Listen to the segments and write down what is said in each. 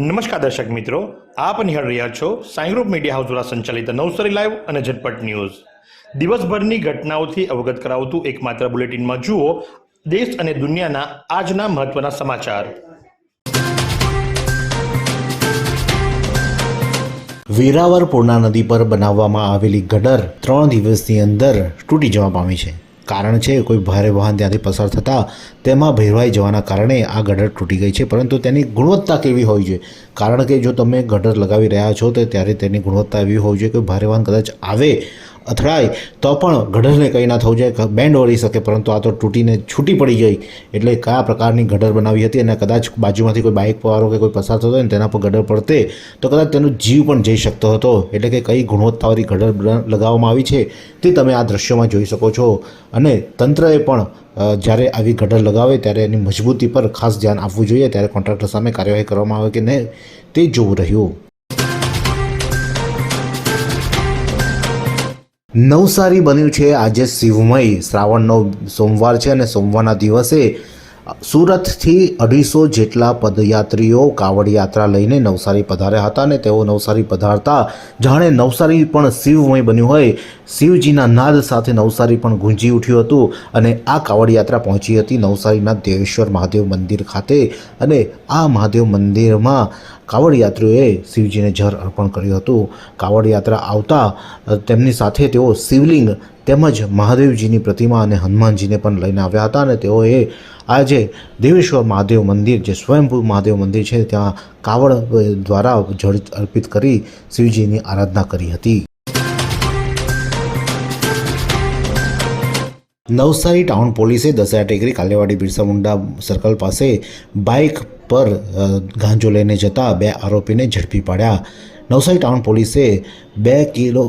નમસ્કાર દર્શક મિત્રો, આપ નિહાળ રહ્યા છો સાઈ ગ્રુપ મીડિયા હાઉસ દ્વારા સંચાલિત નવસારી લાઈવ અને ઝટપટ ન્યૂઝ. દિવસભરની ઘટનાઓથી અવગત કરાવતું એકમાત્ર બુલેટિનમાં જુઓ દેશ અને દુનિયાના આજના મહત્વના સમાચાર. વેરાવર પૂર્ણા નદી પર બનાવવામાં આવેલી ગડર ત્રણ દિવસની અંદર તૂટી જવા પામી છે. કારણ છે, કોઈ ભારે વાહન ત્યાંથી પસાર થતાં તેમાં ભેરવાઈ જવાના કારણે આ ગટર તૂટી ગઈ છે, પરંતુ તેની ગુણવત્તા કેવી હોવી જોઈએ? કારણ કે જો તમે ગટર લગાવી રહ્યા છો, તો ત્યારે તેની ગુણવત્તા એવી હોવી જોઈએ કે ભારે વાહન કદાચ આવે અથડાય, તો પણ ગઢરને કંઈ ના થવું જોઈએ. બેન્ડ વળી શકે, પરંતુ આ તો તૂટીને છૂટી પડી ગઈ. એટલે કયા પ્રકારની ગઢર બનાવી હતી અને કદાચ બાજુમાંથી કોઈ બાઇક વાળો કે કોઈ પસાર થતો હોય ને તેના પર ગઢર પડતે, તો કદાચ તેનો જીવ પણ જઈ શકતો હતો. એટલે કે કઈ ગુણવત્તાવાળી ગઢર લગાવવામાં આવી છે તે તમે આ દ્રશ્યોમાં જોઈ શકો છો. અને તંત્રએ પણ જ્યારે આવી ગઢર લગાવે ત્યારે એની મજબૂતી પર ખાસ ધ્યાન આપવું જોઈએ. ત્યારે કોન્ટ્રાક્ટર સામે કાર્યવાહી કરવામાં આવે કે નહીં, તે જોવું રહ્યું. નવસારી બન્યું છે. આજે શિવમય. શ્રાવણનો સોમવાર છે અને સોમવારના દિવસે સુરતથી અઢીસો જેટલા પદયાત્રીઓ કાવડ યાત્રા લઈને નવસારી પધાર્યા હતા અને તેઓ નવસારી પધારતા જાણે નવસારી પણ શિવમય બન્યું હોય. શિવજીના નાદ સાથે નવસારી પણ ગુંજી ઉઠ્યું હતું અને આ કાવડ યાત્રા પહોંચી હતી નવસારીના દેવેશ્વર મહાદેવ મંદિર ખાતે અને આ મહાદેવ મંદિરમાં કાવડ યાત્રીઓએ શિવજીને જળ અર્પણ કર્યું હતું. કાવડ યાત્રા આવતા તેમની સાથે તેઓ શિવલિંગ તેમજ મહાદેવજીની પ્રતિમા અને હનુમાનજીને પણ લઈને આવ્યા હતા અને તેઓએ આજે દેવેશ્વર મહાદેવ મંદિર, જે સ્વયંભૂ મહાદેવ મંદિર છે, ત્યાં કાવડ દ્વારા જળ અર્પિત કરી શિવજીની આરાધના કરી હતી. નવસારી ટાઉન પોલીસે દસરા ટેકરી કાલેવાડી બિરસા મુંડા સર્કલ પાસે બાઇક પર ગાંજો લઈને જતા બે આરોપીને ઝડપી પાડ્યા. નવસારી ટાઉન પોલીસે બે કિલો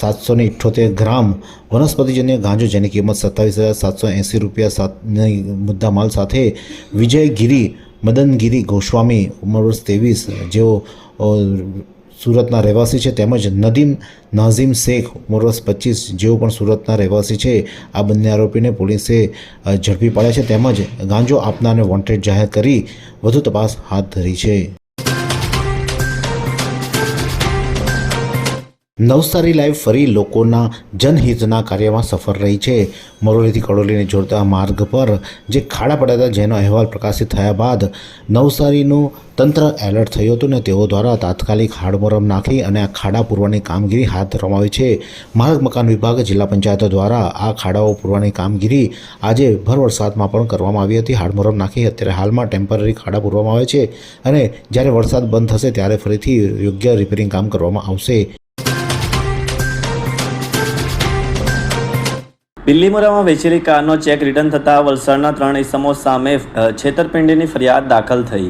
સાતસો ને ઇઠ્ઠોતેર ગ્રામ વનસ્પતિજન્ય ગાંજો જેની કિંમત સત્તાવીસ હજાર સાતસો એંસી રૂપિયા સાથની મુદ્દામાલ સાથે વિજયગીરી, મદનગીરી ગોસ્વામી ઉંમર વર્ષ ત્રેવીસ, જેઓ સુરતના રહેવાસી છે તેમજ નદીમ નાઝીમ શેખ ઉંમર વર્ષ પચીસ જેઓ પણ સુરતના રહેવાસી છે. આ બંને આરોપીને પોલીસે ઝડપી પાડ્યા છે તેમજ ગાંજો આપનારને વોન્ટેડ જાહેર કરી વધુ તપાસ હાથ ધરી છે. નવસારી લાઈવ ફરી લોકોના જનહિતના કાર્યમાં સફળ રહી છે. મરોલીથી કડોલીને જોડતા માર્ગ પર જે ખાડા પડ્યા હતા, જેનો અહેવાલ પ્રકાશિત થયા બાદ નવસારીનું તંત્ર એલર્ટ થયું હતું ને તેઓ દ્વારા તાત્કાલિક હાડમોરમ નાખી અને આ ખાડા પૂરવાની કામગીરી હાથ ધરવામાં આવી છે. માર્ગ મકાન વિભાગ જિલ્લા પંચાયતો દ્વારા આ ખાડાઓ પૂરવાની કામગીરી આજે ભર વરસાદમાં પણ કરવામાં આવી હતી. હાડમોરમ નાખી અત્યારે હાલમાં ટેમ્પરરી ખાડા પૂરવામાં આવે છે અને જ્યારે વરસાદ બંધ થશે ત્યારે ફરીથી યોગ્ય રિપેરિંગ કામ કરવામાં આવશે. બિલ્લીમોરામાં વેચેલી કારનો ચેક રિટર્ન થતાં વલસાડના ત્રણ ઇસમો સામે છેતરપિંડીની ફરિયાદ દાખલ થઈ.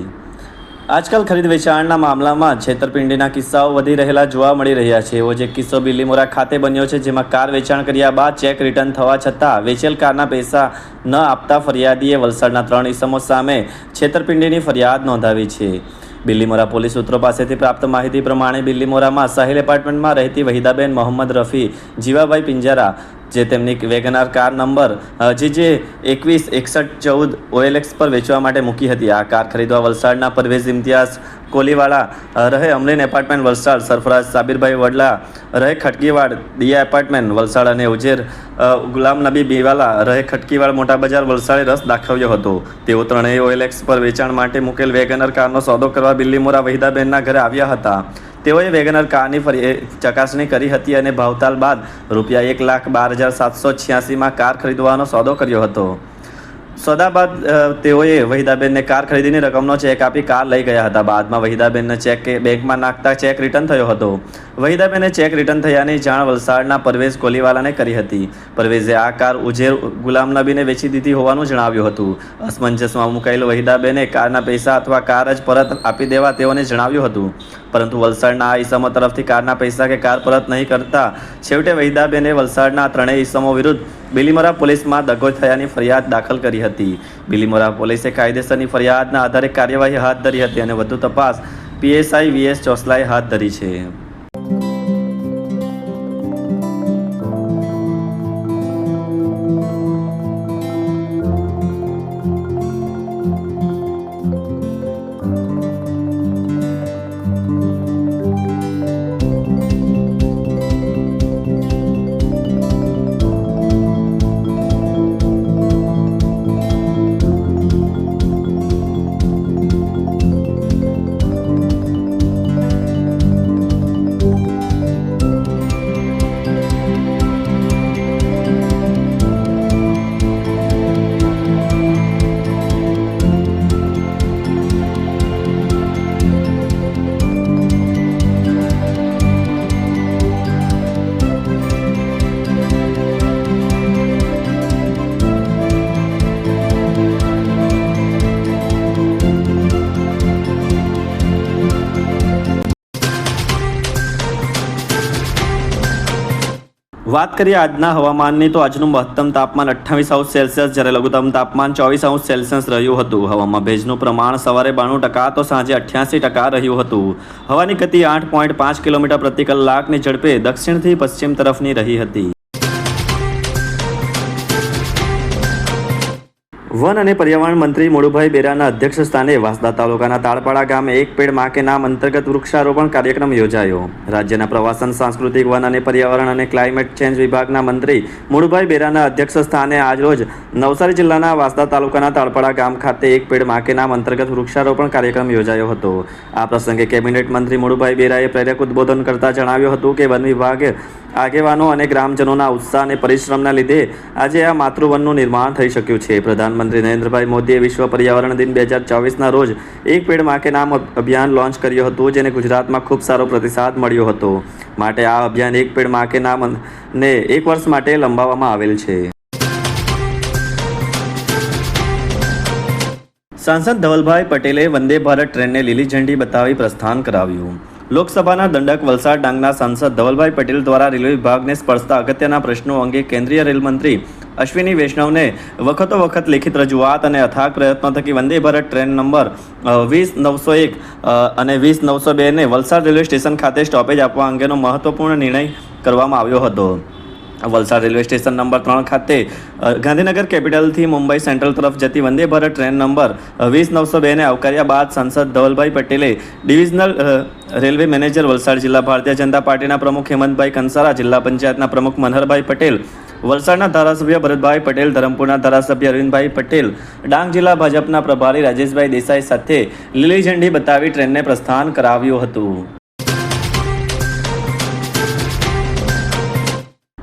આજકાલ ખરીદ વેચાણના મામલામાં છેતરપિંડીના કિસ્સાઓ વધી રહેલા જોવા મળી રહ્યા છે. એવો જે કિસ્સો બિલ્લીમોરા ખાતે બન્યો છે, જેમાં કાર વેચાણ કર્યા બાદ ચેક રિટર્ન થવા છતાં વેચેલ કારના પૈસા ન આપતા ફરિયાદીએ વલસાડના ત્રણ ઇસમો સામે છેતરપિંડીની ફરિયાદ નોંધાવી છે. બિલ્લીમોરા પોલીસ સૂત્રો પાસેથી પ્રાપ્ત માહિતી પ્રમાણે બિલ્લીમોરામાં સાહિલ એપાર્ટમેન્ટમાં રહેતી વહીદાબેન મોહમ્મદ રફી, જીવાભાઈ પિંજારા જે તેમની વેગનાર કાર નંબર જે જે એકવીસ, એકસઠ, ચૌદ ઓએલએક્સ પર વેચવા માટે મૂકી હતી. આ કાર ખરીદવા વલસાડના પરવેઝ ઇમ્તિયાઝ કોલીવાળા રહે અમલીન એપાર્ટમેન્ટ વલસાડ. સરફરાજ સાબિરભાઈ વડલા રહે ખટકીવાડ. દિયા એપાર્ટમેન્ટ વલસાડ અને ઉજેર ગુલામ નબી બીવાલા રહે ખટકીવાડ મોટા બજાર વલસાડે રસ દાખવ્યો હતો. તેઓ ત્રણેય ઓએલએક્સ પર વેચાણ માટે મૂકેલ વેગનર કારનો સોદો કરવા બિલ્લીમોરા વહીદાબેનના ઘરે આવ્યા હતા. તેઓએ વેગનર કારની ફરી ચકાસણી કરી હતી અને ભાવતાલ બાદ રૂપિયા એક લાખ બાર હજાર સાતસો છ્યાસીમાં કાર ખરીદવાનો સોદો કર્યો હતો. સોદા બાદ તેઓએ વહીદાબેનને કાર ખરીદીની રકમનો ચેક આપી કાર લઈ ગયા હતા. બાદમાં વહીદાબેનને ચેક બેંકમાં નાખતા ચેક રિટર્ન થયો હતો. વહીદાબેને ચેક રિટર્ન થયાની જાણ વલસાડના પરવેઝ કોલીવાલાને કરી હતી. પરવેઝે આ કાર ઉજેર ગુલામ નબીને વેચી દીધી હોવાનું જણાવ્યું હતું. અસમંજસમાં મુકાયેલ વહીદાબેને કારના પૈસા અથવા કાર જ પરત આપી દેવા તેઓને જણાવ્યું હતું. પરંતુ વલસાડના આ ઈસમો તરફથી કારના પૈસા કે કાર પરત નહીં કરતા છેવટે વહીદાબેને વલસાડના ત્રણેય ઈસમો વિરુદ્ધ બિલીમરા પોલીસમાં દગો થયાની ફરિયાદ દાખલ કરી હતી બિલીમોરા પોલીસે કાયદેસરની ફરિયાદના આધારે કાર્યવાહી હાથ ધરી હતી અને વધુ તપાસ પીએસઆઈ વીએસ ચોસલાએ હાથ ધરી છે. વાત કરીએ આજના હવામાનની, તો આજનું મહત્તમ તાપમાન અઠ્ઠાવીસ અંશ સેલ્સિયસ, જ્યારે લઘુત્તમ તાપમાન ચોવીસ અંશ સેલ્સિયસ રહ્યું હતું. હવામાં ભેજનું પ્રમાણ સવારે બાણું ટકા તો સાંજે અઠ્યાસી ટકા રહ્યું હતું. હવાની ગતિ આઠ પોઈન્ટ પાંચ કિલોમીટર પ્રતિ કલાકની ઝડપે દક્ષિણથી પશ્ચિમ તરફની રહી હતી. વન અને પર્યાવરણ મંત્રી મોડુભાઈ બેરાના અધ્યક્ષ સ્થાને વાંસદા તાલુકાના તાળપાડા ગામે એક પેડમાં કે નામ અંતર્ગત વૃક્ષારોપણ કાર્યક્રમ યોજાયો. રાજ્યના પ્રવાસન, સાંસ્કૃતિક, વન અને પર્યાવરણ અને ક્લાઇમેટ ચેન્જ વિભાગના મંત્રી મોડુભાઈ બેરાના અધ્યક્ષ સ્થાને આજરોજ નવસારી જિલ્લાના વાંસદા તાલુકાના તાળપાડા ગામ ખાતે એક પેડમાં કે નામ અંતર્ગત વૃક્ષારોપણ કાર્યક્રમ યોજાયો હતો. આ પ્રસંગે કેબિનેટ મંત્રી મોડુભાઈ બેરાએ પ્રેરક ઉદ્બોધન કરતા જણાવ્યું હતું કે વન વિભાગે આગેવાનો અને ગ્રામજનોના ઉત્સાહ અને પરિશ્રમના લીધે આજે આ માતૃવનનું નિર્માણ થઈ શક્યું છે. પ્રધાનમંત્રી નરેન્દ્રભાઈ મોદીએ વિશ્વ પર્યાવરણ દિન બે હજાર ચોવીસના રોજ એક પેડમાં કે નામ અભિયાન લોન્ચ કર્યું હતું, જેને ગુજરાતમાં ખૂબ સારો પ્રતિસાદ મળ્યો હતો. માટે આ અભિયાન એક પેડમાં કે નામ ને એક વર્ષ માટે લંબાવવામાં આવેલ છે. સાંસદ ધવલભાઈ પટેલે વંદે ભારત ટ્રેનને લીલી ઝંડી બતાવી પ્રસ્થાન કરાવ્યું. લોકસભાના દંડક વલસાડ ડાંગના સાંસદ ધવલભાઈ પટેલ દ્વારા રેલવે વિભાગને સ્પર્શતા અગત્યના પ્રશ્નો અંગે કેન્દ્રીય રેલ મંત્રી અશ્વિની વૈષ્ણવને વખતો વખત લેખિત રજૂઆત અને અથાગ પ્રયત્નો થકી વંદે ભારત ટ્રેન નંબર વીસ નવસો એક અને વીસ નવસો બેને વલસાડ રેલવે સ્ટેશન ખાતે સ્ટોપેજ આપવા અંગેનો મહત્વપૂર્ણ નિર્ણય કરવામાં આવ્યો હતો. વલસાડ રેલવે સ્ટેશન નંબર ત્રણ ખાતે ગાંધીનગર કેપિટલથી મુંબઈ સેન્ટ્રલ તરફ જતી વંદે ભારત ટ્રેન નંબર વીસ નવસો બેને આવકાર્યા બાદ સાંસદ ધવલભાઈ પટેલે ડિવિઝનલ રેલવે મેનેજર વલસાડ જિલ્લા ભારતીય જનતા પાર્ટીના પ્રમુખ હેમંતભાઈ કંસારા, જિલ્લા પંચાયતના પ્રમુખ મનહરભાઈ પટેલ વલસાડના ધારાસભ્ય ભરતભાઈ પટેલ, ધરમપુરના ધારાસભ્ય અરવિંદભાઈ પટેલ, ડાંગ જિલ્લા ભાજપના પ્રભારી રાજેશભાઈ દેસાઈ સાથે લીલી ઝંડી બતાવી ટ્રેનને પ્રસ્થાન કરાવ્યું હતું.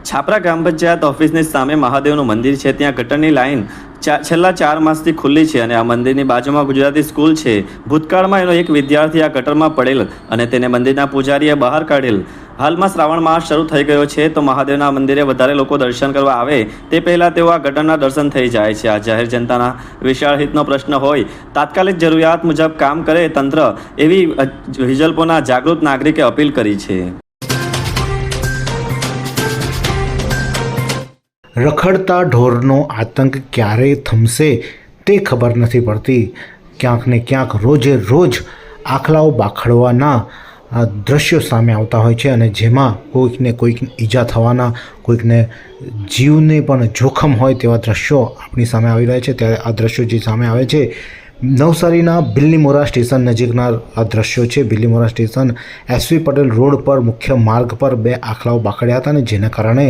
છાપરા ગ્રામ પંચાયત ઓફિસની સામે મહાદેવનું મંદિર છે. ત્યાં ગટરની લાઈન ચા- છેલ્લા ચાર માસથી ખુલ્લી છે અને આ મંદિરની બાજુમાં ગુજરાતી સ્કૂલ છે. ભૂતકાળમાં એનો એક વિદ્યાર્થી આ ગટરમાં પડેલ અને તેને મંદિરના પૂજારીએ બહાર કાઢેલ. હાલમાં શ્રાવણ માસ શરૂ થઈ ગયો છે તો મહાદેવના મંદિરે વધારે લોકો દર્શન કરવા આવે તે પહેલાં તેઓ આ ગટરના દર્શન થઈ જાય છે. આ જાહેર જનતાના વિશાળ હિતનો પ્રશ્ન હોય. તાત્કાલિક જરૂરિયાત મુજબ કામ કરે તંત્ર એવી અ, વિજલ્પોના જાગૃત નાગરિકે અપીલ કરી છે. રખડતા ઢોરનો આતંક ક્યારે થમશે તે ખબર નથી પડતી. ક્યાંક ને ક્યાંક રોજે રોજ આખલાઓ બાખડવાના દ્રશ્યો સામે આવતા હોય છે અને જેમાં કોઈકને કોઈક ઈજા થવાના, કોઈકને જીવને પણ જોખમ હોય તેવા દ્રશ્યો આપણી સામે આવી રહ્યા છે. ત્યારે આ દ્રશ્યો જે સામે આવે છે નવસારીના બિલ્લીમોરા સ્ટેશન નજીકના આ દ્રશ્યો છે. Bilimora station SV Patel road પર મુખ્ય માર્ગ પર બે આખલાઓ બાકડ્યા હતા અને જેના કારણે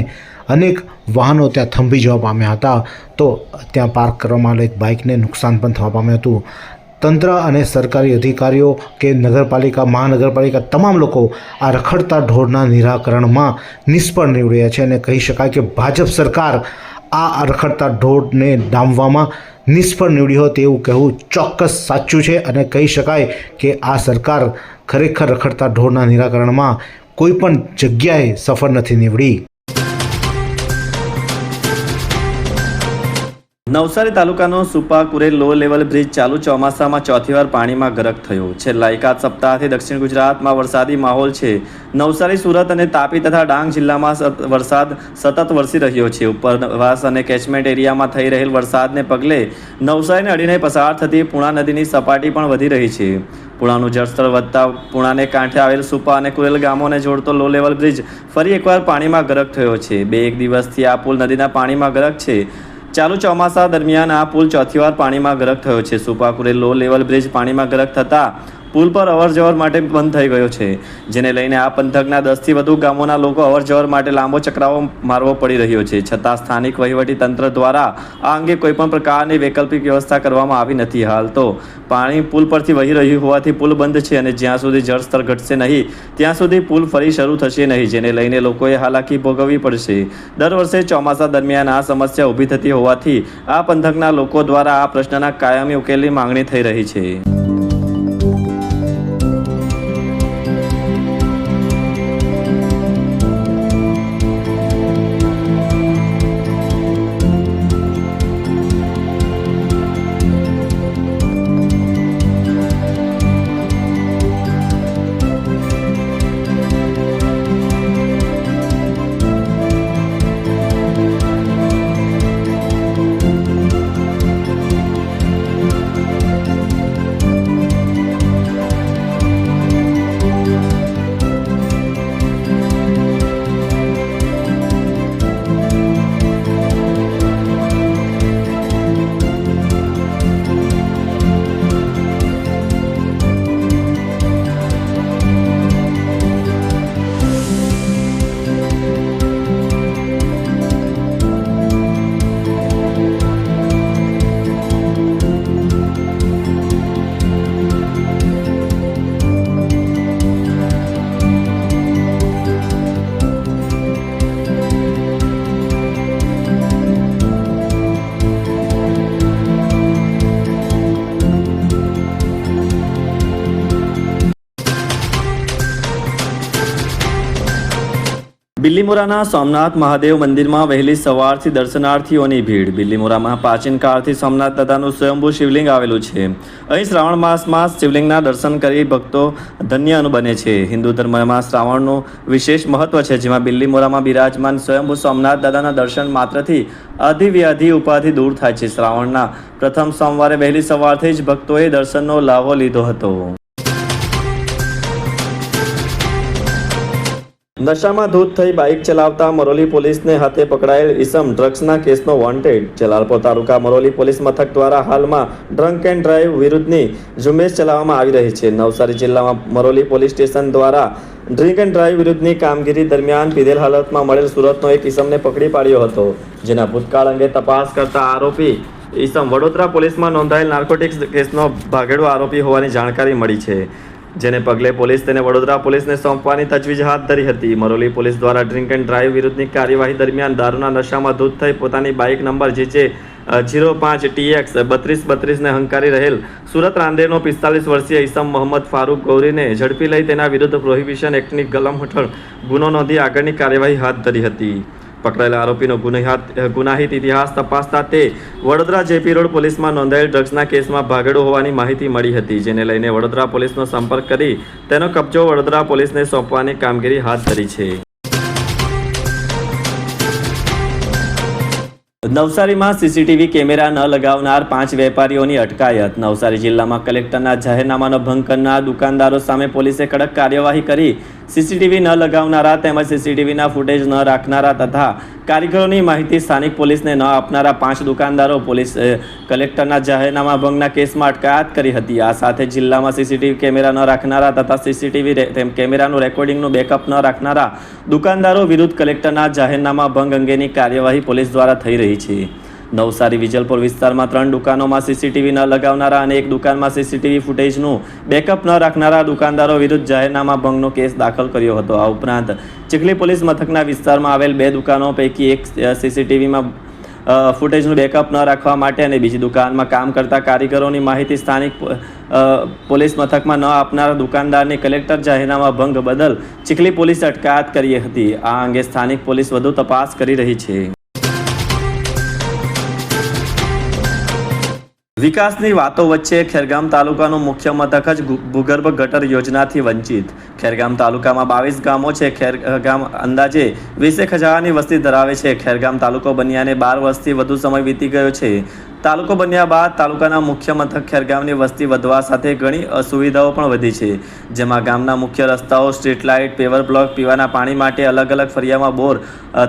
અનેક વાહનો ત્યાં થંભી જવા પામ્યા હતા. તો ત્યાં પાર્ક કરવામાં આવેલ એક બાઇકને નુકસાન પણ થવા પામ્યું હતું. તંત્ર અને સરકારી અધિકારીઓ કે નગરપાલિકા, મહાનગરપાલિકા તમામ લોકો આ રખડતા ઢોરના નિરાકરણમાં નિષ્ફળ નીવડ્યા છે અને કહી શકાય કે ભાજપ સરકાર આ રખડતા ઢોરને ડામવામાં નિષ્ફળ નીવડી હોય તેવું કહેવું ચોક્કસ સાચું છે અને કહી શકાય કે આ સરકાર ખરેખર રખડતા ઢોરના નિરાકરણમાં કોઈ પણ જગ્યાએ સફળ નથી નીવડી. નવસારી તાલુકાનો સુપાકુરે લો લેવલ બ્રિજ ચાલુ ચોમાસામાં ચોથી વાર પાણીમાં ગરક થયો. છેલ્લા એકાદ સપ્તાહથી દક્ષિણ ગુજરાતમાં વરસાદી માહોલ છે. નવસારી, સુરત અને તાપી તથા ડાંગ જિલ્લામાં વરસાદ સતત વરસી રહ્યો છે. ઉપરવાસ અને કેચમેન્ટ એરિયામાં થઈ રહેલ વરસાદને પગલે નવસારીને અડીને પસાર થતી પૂણા નદીની સપાટી પણ વધી રહી છે. પૂણાનું જળસ્તર વધતા પૂણાને કાંઠે આવેલ સુપા અને કુરેલ ગામોને જોડતો લો લેવલ બ્રિજ ફરી એકવાર પાણીમાં ગરક થયો છે. બે એક દિવસથી આ પુલ નદીના પાણીમાં ગરક છે. ચાલુ ચોમાસા દરમિયાન આ પુલ ચોથી વાર પાણીમાં ગરક થયો છે. સુપાકુરે લો લેવલ બ્રિજ પાણીમાં ગરક થતાં પુલ પર અવરજવર માટે બંધ થઈ ગયો છે, જેને લઈને આ પંથકના દસથી વધુ ગામોના લોકો અવરજવર માટે લાંબો ચક્રાવો મારવો પડી રહ્યો છે, છતાં સ્થાનિક વહીવટી તંત્ર દ્વારા આ અંગે કોઈપણ પ્રકારની વૈકલ્પિક વ્યવસ્થા કરવામાં આવી નથી હાલ તો. પાણી પુલ પરથી વહી રહ્યું હોવાથી પુલ બંધ છે અને જ્યાં સુધી જળસ્તર ઘટશે નહીં, ત્યાં સુધી પુલ ફરી શરૂ થશે નહીં, જેને લઈને લોકોએ હાલાકી ભોગવવી પડશે. દર વર્ષે ચોમાસા દરમિયાન આ સમસ્યા ઊભી થતી હોવાથી આ પંથકના લોકો દ્વારા આ પ્રશ્નના કાયમી ઉકેલની માંગણી થઈ રહી છે. બિલ્લીમોરાના સોમનાથ મહાદેવ મંદિરમાં વહેલી સવારથી દર્શનાર્થીઓની ભીડ. બિલ્લીમોરામાં પ્રાચીન કાળથી સોમનાથ દાદાનું સ્વયંભૂ શિવલિંગ આવેલું છે. અહીં શ્રાવણ માસમાં શિવલિંગના દર્શન કરી ભક્તો ધન્ય બને છે. હિન્દુ ધર્મમાં શ્રાવણનું વિશેષ મહત્વ છે, જેમાં બિલ્લીમોરામાં બિરાજમાન સ્વયંભૂ સોમનાથ દાદાના દર્શન માત્રથી અધિવ્યાધિ ઉપાધિ દૂર થાય છે. શ્રાવણના પ્રથમ સોમવારે વહેલી સવારથી જ ભક્તોએ દર્શનનો લાભો લીધો હતો. નશામાં ધૂત થઈ બાઇક ચલાવતા મરોલી પોલીસને હાથે પકડાયેલ ઈસમ ડ્રગ્સના કેસનો વોન્ટેડ જલાલપોર તાલુકા મરોલી પોલીસ મથક દ્વારા હાલમાં ડ્રંક એન્ડ ડ્રાઈવ વિરુદ્ધની ઝુંબેશ ચલાવવામાં આવી રહી છે. નવસારી જિલ્લામાં મરોલી પોલીસ સ્ટેશન દ્વારા ડ્રિંક એન્ડ ડ્રાઈવ વિરુદ્ધની કામગીરી દરમિયાન પીધેલ હાલતમાં મળેલ સુરતનો એક ઈસમને પકડી પાડ્યો હતો, જેના ભૂતકાળ અંગે તપાસ કરતા આરોપી ઈસમ વડોદરા પોલીસમાં નોંધાયેલ નાર્કોટિક્સ કેસનો ભાગેડો આરોપી હોવાની જાણકારી મળી છે. જેને પગલે પોલીસ તેને વડોદરા પોલીસને સોંપવાની તજવીજ હાથ ધરી હતી. મરોલી પોલીસ દ્વારા ડ્રિંક એન્ડ ડ્રાઈવ વિરુદ્ધની કાર્યવાહી દરમિયાન દારૂના નશામાં ધૂત થઈ પોતાની બાઇક નંબર જે છે જીરો પાંચ ટીએક્સ બત્રીસ બત્રીસને હંકારી રહેલ સુરત રાંદેરનો પિસ્તાલીસ વર્ષીય ઈસમ મોહમ્મદ ફારૂક ગૌરીને ઝડપી લઈ તેના વિરુદ્ધ પ્રોહિબિશન એક્ટની કલમ હેઠળ ગુનો નોંધી આગળની કાર્યવાહી હાથ ધરી હતી. પકડાયેલા આરોપીનો ગુનેહાત ગુનાહિત ઇતિહાસ તપાસતા તે વડોદરા જેપી રોડ પોલીસમાં નોંધાયેલ ડ્રગ્સના કેસમાં ભાગેડો હોવાની માહિતી મળી હતી, જેને લઈને વડોદરા પોલીસનો સંપર્ક કરી તેનો કબજો વડોદરા પોલીસને સોંપવાની કામગીરી હાથ ધરી છે. નવસારીમાં સીસીટીવી કેમેરા ન લગાવનાર પાંચ વેપારીઓની અટકાયત, નવસારી જિલ્લામાં કલેક્ટરના જાહેરનામાનો ભંગ કરનાર દુકાનદારો સામે પોલીસે કડક કાર્યવાહી કરી સીસીટીવી ન લગાવનારા તેમજ સીસીટીવીના ફૂટેજ ન રાખનારા તથા કારીગરોની માહિતી સ્થાનિક પોલીસને ન આપનારા પાંચ દુકાનદારો પોલીસ કલેક્ટરના જાહેરનામા ભંગના કેસમાં અટકાયત કરી હતી. આ સાથે જિલ્લામાં સીસીટીવી કેમેરા ન રાખનારા તથા સીસીટીવી કેમેરાનું રેકોર્ડિંગનું બેકઅપ ન રાખનારા દુકાનદારો વિરુદ્ધ કલેક્ટરના જાહેરનામા ભંગ અંગેની કાર્યવાહી પોલીસ દ્વારા થઈ રહી છે. નવસારી વિજલપુર વિસ્તારમાં ત્રણ દુકાનોમાં સીસીટીવી ન લગાવનારા અને એક દુકાનમાં સીસીટીવી ફૂટેજનું બેકઅપ ન રાખનારા દુકાનદારો વિરુદ્ધ જાહેરનામા ભંગનો કેસ દાખલ કર્યો હતો. આ ઉપરાંત ચીખલી પોલીસ મથકના વિસ્તારમાં આવેલ બે દુકાનો પૈકી એક સીસીટીવીમાં ફૂટેજનું બેકઅપ ન રાખવા માટે અને બીજી દુકાનમાં કામ કરતા કારીગરોની માહિતી સ્થાનિક પોલીસ મથકમાં ન આપનાર દુકાનદારની કલેક્ટર જાહેરનામા ભંગ બદલ ચીખલી પોલીસે અટકાયત કરી હતી. આ અંગે સ્થાનિક પોલીસ વધુ તપાસ કરી રહી છે. વિકાસની વાતો વચ્ચે ખેરગામ તાલુકાનું મુખ્ય મથક જ ભૂગર્ભ ગટર યોજનાથી વંચિત. ખેરગામ તાલુકામાં બાવીસ ગામો છે. ખેરગામ અંદાજે વીસેક હજારની વસ્તી ધરાવે છે. ખેરગામ તાલુકો બન્યાને બાર વર્ષથી વધુ સમય વીતી ગયો છે. તાલુકો બન્યા બાદ તાલુકાના મુખ્ય મથક ખેરગામની વસ્તી વધવા સાથે ઘણી અસુવિધાઓ પણ વધી છે. જેમાં ગામના મુખ્ય રસ્તાઓ, સ્ટ્રીટ લાઇટ, પેવર બ્લોક, પીવાના પાણી માટે અલગ અલગ ફરિયામાં બોર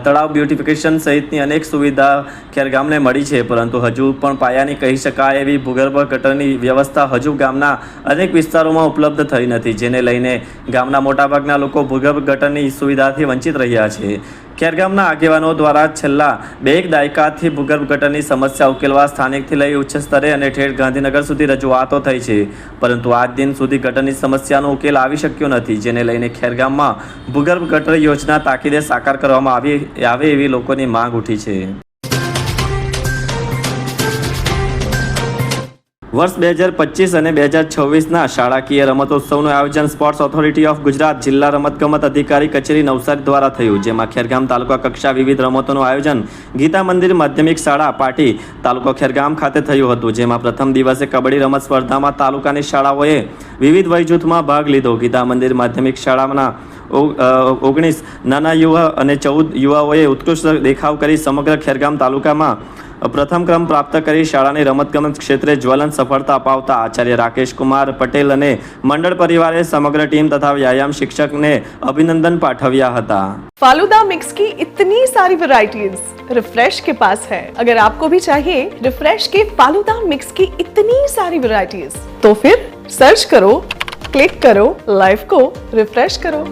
તળાવ બ્યુટિફિકેશન સહિતની અનેક સુવિધા ખેરગામને મળી છે. પરંતુ હજુ પણ પાયાની કહી શકાય એવી ભૂગર્ભ ગટરની વ્યવસ્થા હજુ ગામના અનેક વિસ્તારોમાં ઉપલબ્ધ થઈ નથી, જેને લઈને ગામના મોટાભાગના લોકો ભૂગર્ભ ગટરની સુવિધાથી વંચિત રહ્યા છે. ખેરગામના આગેવાનો દ્વારા છેલ્લા બે એક દાયકાથી ભૂગર્ભ ગટરની સમસ્યા ઉકેલવા સ્થાનિકથી લઈ ઉચ્ચ સ્તરે અને ઠેઠ ગાંધીનગર સુધી રજૂઆતો થઈ છે. પરંતુ આજ દિન સુધી ગટરની સમસ્યાનો ઉકેલ આવી શક્યો નથી, જેને લઈને ખેરગામમાં ભૂગર્ભ ગટર યોજના તાકીદે સાકાર કરવામાં આવી, આવે એવી લોકોની માંગ ઉઠી છે. વર્ષ બે હજાર પચીસ અને બે હજાર છવ્વીસના શાળાકીય રમતોત્સવનું આયોજન સ્પોર્ટ્સ ઓથોરિટી ઓફ ગુજરાત જિલ્લા રમતગમત અધિકારી કચેરી નવસારી દ્વારા થયું, જેમાં ખેરગામ તાલુકા કક્ષા વિવિધ રમતોનું આયોજન ગીતા મંદિર માધ્યમિક શાળા પાટી તાલુકો ખેરગામ ખાતે થયું હતું, જેમાં પ્રથમ દિવસે કબડ્ડી રમત સ્પર્ધામાં તાલુકાની શાળાઓએ વિવિધ વય જૂથમાં ભાગ લીધો. ગીતા મંદિર માધ્યમિક શાળાના ઓગણીસ નાના યુવા અને ચૌદ યુવાઓએ ઉત્કૃષ્ટ દેખાવ કરી સમગ્ર ખેરગામ તાલુકામાં પ્રથમ ક્રમ પ્રાપ્ત કરી શાળાની રમતગમત ક્ષેત્રે જ્વલંત સફળતા અપાવતા આચાર્ય રાકેશ કુમાર પટેલ અને મંડળ પરિવારે સમગ્ર ટીમ તથા વ્યાયામ શિક્ષકને અભિનંદન પાઠવ્યા હતા फालूदा मिक्स की इतनी सारी वैरायटीज रिफ्रेश के पास है अगर आपको भी चाहिए रिफ्रेश के फालूदा मिक्स की इतनी सारी वैरायटीज तो फिर सर्च करो क्लिक करो लाइफ को रिफ्रेश करो